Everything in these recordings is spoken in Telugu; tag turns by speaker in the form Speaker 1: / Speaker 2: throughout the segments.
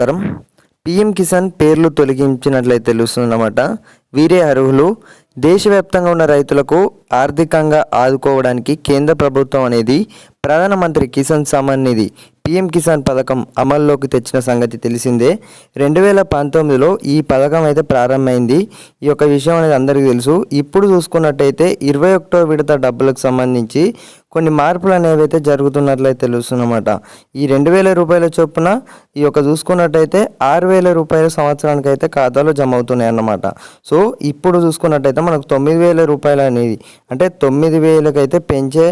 Speaker 1: నమస్కారం పిఎం కిసాన్ పేర్లు తొలగించినట్లయితే తెలుస్తుందన్నమాట. వీరే అర్హులు. దేశవ్యాప్తంగా ఉన్న రైతులకు ఆర్థికంగా ఆదుకోవడానికి కేంద్ర ప్రభుత్వం అనేది ప్రధానమంత్రి కిసాన్ సమ్మాన్ నిధి పిఎం కిసాన్ పథకం అమల్లోకి తెచ్చిన సంగతి తెలిసిందే. రెండు వేల పంతొమ్మిదిలో ఈ పథకం అయితే ప్రారంభమైంది. ఈ యొక్క విషయం అనేది అందరికీ తెలుసు. ఇప్పుడు చూసుకున్నట్టయితే ఇరవై ఒకటో విడత డబ్బులకు సంబంధించి కొన్ని మార్పులు అనేవి అయితే జరుగుతున్నట్లయితే తెలుస్తుందన్నమాట. ఈ రెండు వేల రూపాయల చొప్పున ఈ యొక్క చూసుకున్నట్టయితే ఆరు వేల రూపాయల సంవత్సరానికి అయితే ఖాతాలో జమ అవుతున్నాయి అన్నమాట సో ఇప్పుడు చూసుకున్నట్టయితే మనకు తొమ్మిది వేల రూపాయలు అనేది అంటే తొమ్మిది వేలకైతే పెంచే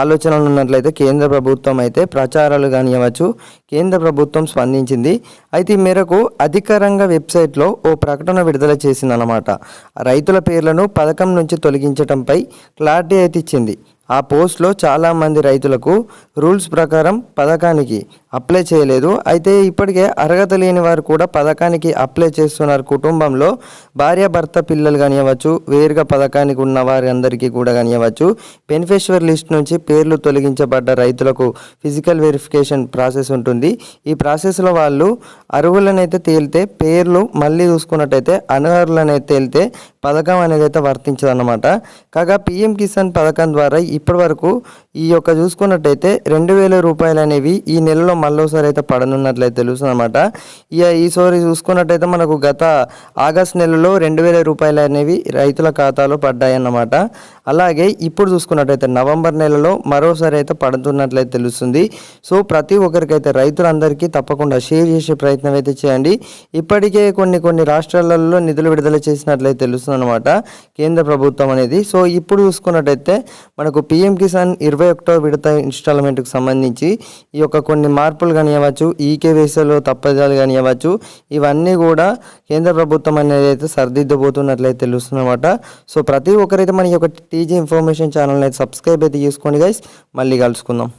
Speaker 1: ఆలోచనలు ఉన్నట్లయితే కేంద్ర ప్రభుత్వం అయితే ప్రచారాలు కానివ్వచ్చు కేంద్ర ప్రభుత్వం స్పందించింది. అయితే ఈ మేరకు అధికారంగ వెబ్సైట్లో ఓ ప్రకటన విడుదల చేసిందన్నమాట. రైతుల పేర్లను పథకం నుంచి తొలగించడంపై క్లారిటీ అయితే ఇచ్చింది. ఆ పోస్ట్లో చాలామంది రైతులకు రూల్స్ ప్రకారం పథకానికి అప్లై చేయలేదు. అయితే ఇప్పటికే అర్హత లేని వారు కూడా పథకానికి అప్లై చేస్తున్నారు. కుటుంబంలో భార్య భర్త పిల్లలు కానివ్వచ్చు వేరుగా పథకానికి ఉన్న వారి అందరికీ కూడా కానివ్వచ్చు బెనిఫిషియర్ లిస్ట్ నుంచి పేర్లు తొలగించబడ్డ రైతులకు ఫిజికల్ వెరిఫికేషన్ ప్రాసెస్ ఉంటుంది. ఈ ప్రాసెస్లో వాళ్ళు అర్హులనైతే తేలితే పేర్లు మళ్ళీ చూసుకున్నట్టయితే అనర్హులనైతే తేలితే పథకం అనేది అయితే వర్తించదనమాట కాగా పిఎం కిసాన్ పథకం ద్వారా ఇప్పటి వరకు ఈ యొక్క చూసుకున్నట్టయితే రెండు వేల రూపాయలు అనేవి ఈ నెలలో మళ్ళీసారి అయితే పడనున్నట్లయితే తెలుస్తుంది అనమాట ఇక ఈసారి చూసుకున్నట్టయితే మనకు గత ఆగస్ట్ నెలలో రెండు వేల రూపాయలు అనేవి రైతుల ఖాతాలో పడ్డాయి అన్నమాట అలాగే ఇప్పుడు చూసుకున్నట్టయితే నవంబర్ నెలలో మరోసారి అయితే పడుతున్నట్లయితే తెలుస్తుంది. సో ప్రతి ఒక్కరికైతే రైతులందరికీ తప్పకుండా షేర్ చేసే ప్రయత్నం అయితే చేయండి. ఇప్పటికే కొన్ని కొన్ని రాష్ట్రాలలో నిధులు విడుదల చేసినట్లయితే తెలుస్తుంది. అనమాట కేంద్ర ప్రభుత్వం అనేది. సో ఇప్పుడు చూసుకున్నట్టయితే మనకు పిఎం కిసాన్ ఇరవై ఒకటో విడత ఇన్స్టాల్మెంట్కి సంబంధించి ఈ యొక్క కొన్ని మార్పులు కానివ్వచ్చు ఈకేవేసీలో తప్పదాలు కానివ్వచ్చు ఇవన్నీ కూడా కేంద్ర ప్రభుత్వం అనేది అయితే సరిదిద్దబోతున్నట్లయితే తెలుస్తుంది అనమాట సో ప్రతి ఒక్కరైతే మన యొక్క టీజీ ఇన్ఫర్మేషన్ ఛానల్ అయితే సబ్స్క్రైబ్ అయితే చేసుకోండి గైస్ మళ్ళీ కలుసుకుందాం.